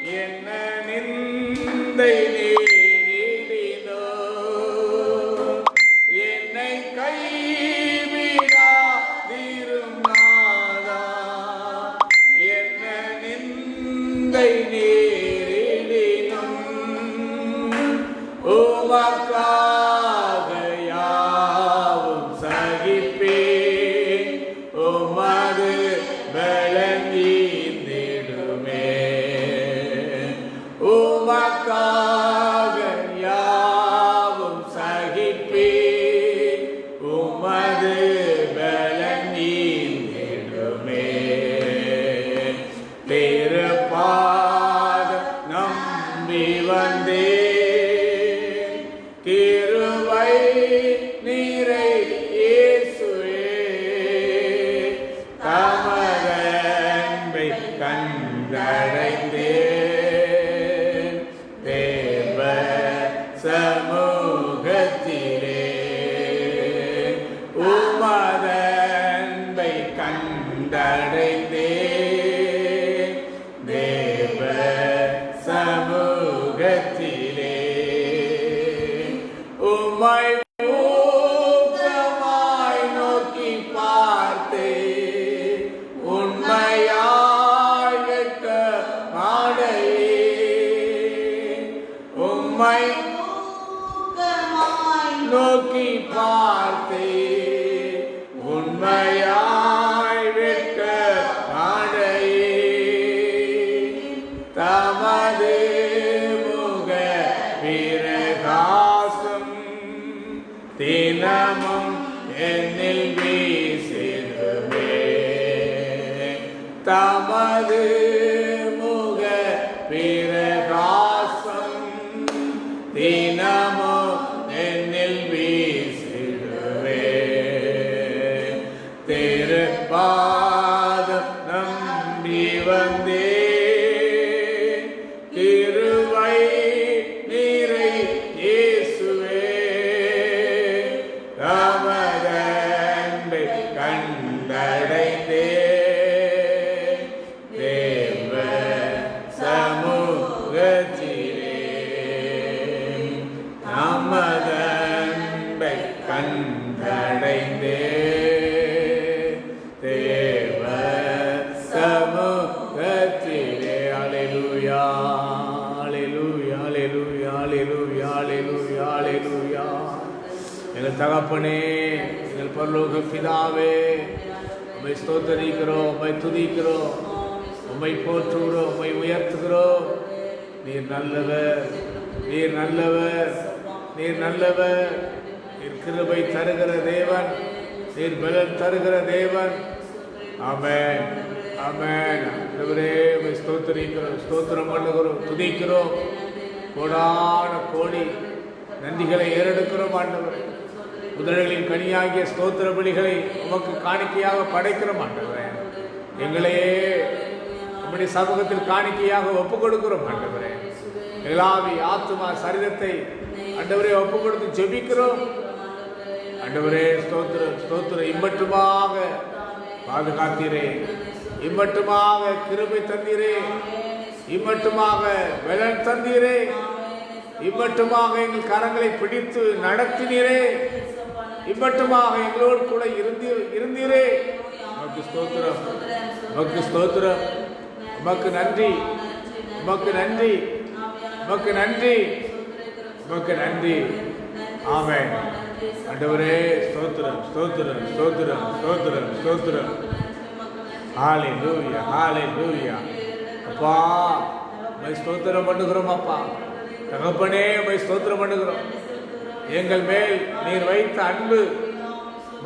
என்ன நிந்தை நேரிடினோ? என்னை கைவிடாதிரும் நாதா என்ன நிந்தை நேரிடினும் உம்மை ஊக்கமாய் நோக்கி பார்த்தே உண்மையாய் வெட்க மாடையே உம்மை நோக்கி பார்த்தே என்னில் வீசிடுமே. தமது முக பிற அலைலுயா எங்கள் தகப்பனே எங்கள் பரலோக பிதாவே உம்மை ஸ்தோத்தரிக்கிறோம் உம்மை துதிக்கிறோம் உம்மை போற்றுகிறோம் உம்மை உயர்த்துகிறோம். நீர் நல்லவர் நீர் நல்லவர் நீர் நல்லவர். நீர் கிருபை தருகிற தேவன் நீர் பலன் தருகிற தேவன். ஆமேன் ஆமேன். ஆண்டவரே ஸ்தோத்தரிக்கிறோம் ஸ்தோத்திரம் பண்ணுகிறோம் துதிக்கிறோம். கோடான கோடி நன்றிகளை ஏறெடுக்கிறோம் ஆண்டவரே. குதிரைகளின் கனியாகிய ஸ்தோத்திர பலிகளை உமக்கு காணிக்கையாக படைக்கிறோம் ஆண்டவரே. எங்களையே நம்முடைய சமூகத்தில் காணிக்கையாக ஒப்பு கொடுக்கிறோம் ஆண்டவரே. எல்லாவி ஆத்துமா சரீரத்தை ஆண்டவரே ஒப்பு கொடுத்து ஜெபிக்கிறோம். ஆண்டவரே ஸ்தோத்திரம் ஸ்தோத்திரம் இம்மட்டுமாக பாதுகாத்தீரே. இம்மட்டுமாக கிருபை தந்தீரே. இம்மட்டுமாக வெளன் தந்தீரே. இம்மட்டுமாக எங்கள் கரங்களை பிடித்து நடத்தினீரே. இம்மட்டுமாக எங்களோடு கூட இருந்தீர் இருந்தீரே. உமக்கு ஸ்தோத்திரம். உமக்கு ஸ்தோத்திரம். உமக்கு நன்றி. உமக்கு நன்றி. உமக்கு நன்றி. உமக்கு நன்றி. ஆமென். ஆண்டவரே ஸ்தோத்திரம் ஸ்தோத்திரம் ஸ்தோத்திரம் ஸ்தோத்திரம் ஸ்தோத்திரம். ஹாலே லூயா ஹாலே லூயா அப்பா ஸ்தோத்திரம் பண்ணுகிறோம் அப்பா. தகப்பனே உமை ஸ்தோத்திரம் பண்ணுகிறோம். எங்கள் மேல் நீர் வைத்த அன்பு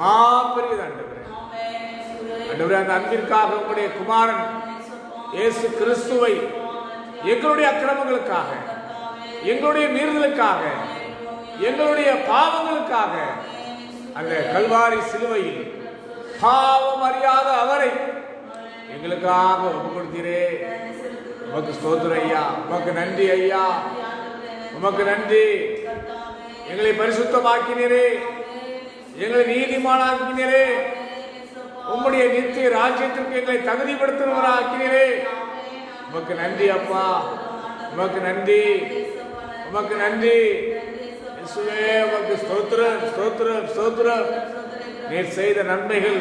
மாபெரியது ஆண்டவரே. ஆண்டவரே அந்த அன்பிற்காக உங்களுடைய குமாரன் இயேசு கிறிஸ்துவை எங்களுடைய அக்கிரமங்களுக்காக எங்களுடைய மீறுதலுக்காக எங்களுடைய பாவங்களுக்காக அந்த கல்வாரி சிலுவையில் பாவம் அறியாத அவரை எங்களுக்காக ஒப்பு கொடுத்தீரே உமக்கு ஸ்தோத்திர ஐயா உமக்கு நன்றி ஐயா. உமக்கு நன்றி. எங்களை பரிசுத்தமாக்கினீரே. எங்களை நீதிமானாக்கினீரே. உம்முடைய நித்திய ராஜ்யத்திற்கு எங்களை தகுதிப்படுத்துகிறவராக்கினீரே உமக்கு நன்றி அப்பா. உமக்கு நன்றி. உமக்கு நன்றி. இயேசுவே உமக்கு ஸ்தோத்திரம் ஸ்தோத்திரம் ஸ்தோத்திரம். நீர் செய்த நன்மைகள்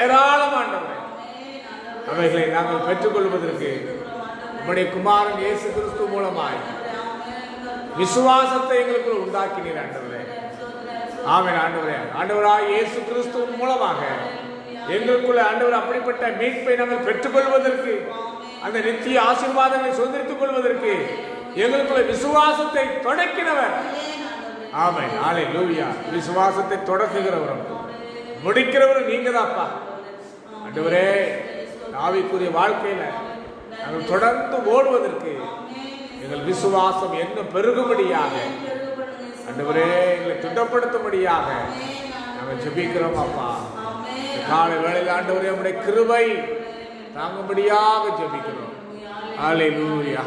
ஏராளமானவை அவைகளை நாங்கள் பெற்றுக்கொள்வதற்கு உம்முடைய குமாரன் இயேசு கிறிஸ்து மூலமாய் விசுவாசத்தை எங்களுக்குள் உண்டாக்கினீர் ஆண்டவரே. ஆமென் ஆண்டவரே. ஆண்டவராய் இயேசு கிறிஸ்துவின் மூலமாக எங்களுக்குள்ள ஆண்டவர் அப்படிப்பட்ட மீட்பை நாங்கள் பெற்றுக்கொள்வதற்கு அந்த நித்திய ஆசீர்வாதங்களை சுதந்திரித்துக் கொள்வதற்கு எங்களுக்குள்ள விசுவாசத்தை தொடக்கினவர். ஆமை ஆலை லூவியா விசுவாசத்தை தொடக்குகிறவரும் முடிக்கிறவரும் நீங்க தான்ப்பா ஆண்டவரே ஆவிக்குரிய வாழ்க்கையில நாங்கள் தொடர்ந்து ஓடுவதற்கு எங்கள் விசுவாசம் என்ன பெருகும்படியாக? அன்றுவரே எங்களை திட்டப்படுத்தும்படியாக நாங்கள் ஜெபிக்கிறோம் அப்பா. காலை வேளையில் ஆண்டவரே நம்முடைய கிருபை தாங்கும்படியாக ஜெபிக்கிறோம். ஹாலே லூயா